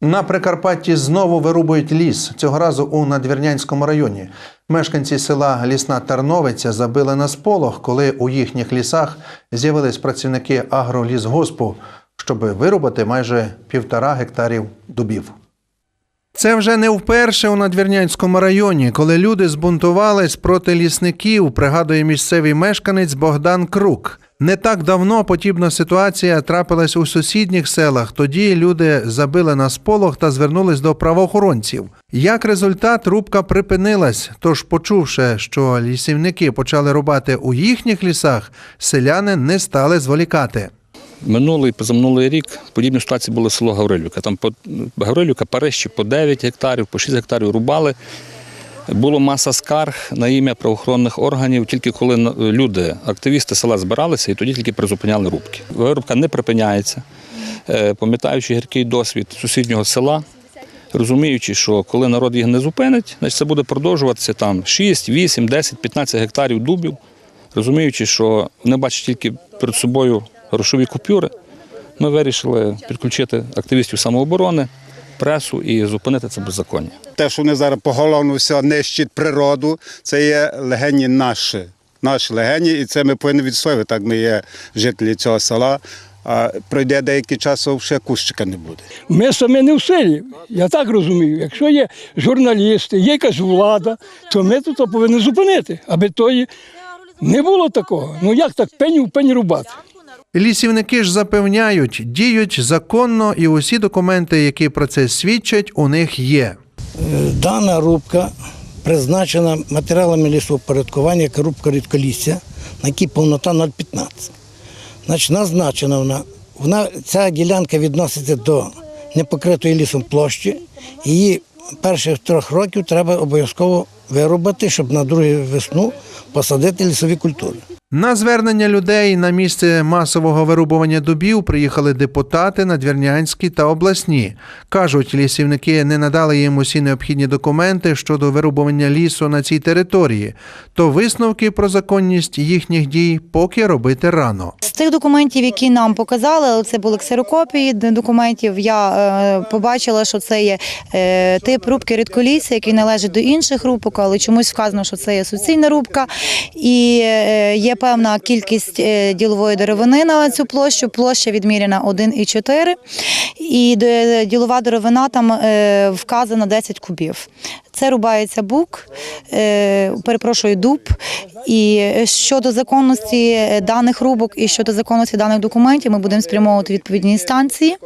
На Прикарпатті знову вирубують ліс, цього разу у Надвірнянському районі. Мешканці села Лісна Тарновиця забили на сполох, коли у їхніх лісах з'явились працівники агролісгоспу, щоб вирубати майже півтора гектарів дубів. Це вже не вперше у Надвірнянському районі, коли люди збунтувались проти лісників, пригадує місцевий мешканець Богдан Крук. Не так давно подібна ситуація трапилась у сусідніх селах. Тоді люди забили на сполох та звернулись до правоохоронців. Як результат, рубка припинилась. Тож, почувши, що лісівники почали рубати у їхніх лісах, селяни не стали зволікати. Минулий, позаминулий рік подібні ситуації були село Гаврилівка. Там по Гаврилівка, Парижчі по 9 гектарів, по 6 гектарів рубали. Було маса скарг на ім'я правоохоронних органів, тільки коли люди, активісти села збиралися і тоді тільки призупиняли рубки. Вирубка не припиняється. Е, Пам'ятаючи гіркий досвід сусіднього села, розуміючи, що коли народ їх не зупинить, значить це буде продовжуватися там 6, 8, 10, 15 гектарів дубів, розуміючи, що вони бачать тільки перед собою грошові купюри, ми вирішили підключити активістів самооборони, пресу і зупинити це беззаконня. Те, що вони зараз поголовно все нищать природу, це є легені наші. Наші легені, і це ми повинні відстоювати. Так ми є жителі цього села. А пройде деякий час, а ще кущика не буде. Ми самі не в силі. Я так розумію. Якщо є журналісти, є якась влада, то ми тут повинні зупинити, аби тої не було такого. Ну як так пень в пень рубати? Лісівники ж запевняють, діють законно, і усі документи, які про це свідчать, у них є. Дана рубка призначена матеріалами лісопорядкування як рубка рідколісся, на якій повнота 0,15. Значить, назначена вона, вона, ця ділянка відноситься до непокритої лісом площі. Її перших трьох років треба обов'язково вирубати, щоб на другу весну посадити лісові культури. На звернення людей на місце масового вирубування дубів приїхали депутати надвірнянські та обласні. Кажуть, лісівники не надали їм усі необхідні документи щодо вирубування лісу на цій території, то висновки про законність їхніх дій поки робити рано. З тих документів, які нам показали, це були ксерокопії документів. Я е, побачила, що це є е, тип рубки рідколісся, який належить до інших рубок, але чомусь вказано, що це є суцільна рубка. І е, є певна кількість е, ділової деревини на цю площу. Площа відміряна 1,4. І де- ділова деревина там е, вказана 10 кубів. Це рубається бук, е, перепрошую, дуб. І щодо законності е, даних рубок і щодо законності даних документів, ми будемо спрямовувати відповідні інстанції,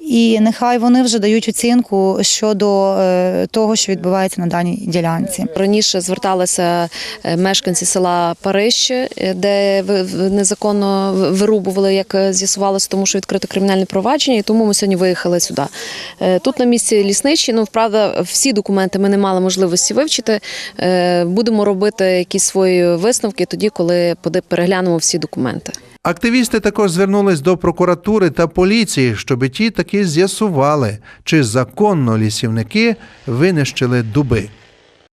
і нехай вони вже дають оцінку щодо е, того, що відбувається на даній ділянці. Раніше зверталися е, мешканці села Парище, е, де ви- незаконно вирубували, як е, з'ясувалося, тому що відкрито кримінальне провадження, і тому ми сьогодні виїхали сюди. Е, Тут на місці лісничі, ну правда, всі документи ми не мали можливості вивчити. Е, Будемо робити якісь свої висновки тоді, коли переглянемо всі документи. Активісти також звернулись до прокуратури та поліції, щоб ті таки з'ясували, чи законно лісівники винищили дуби.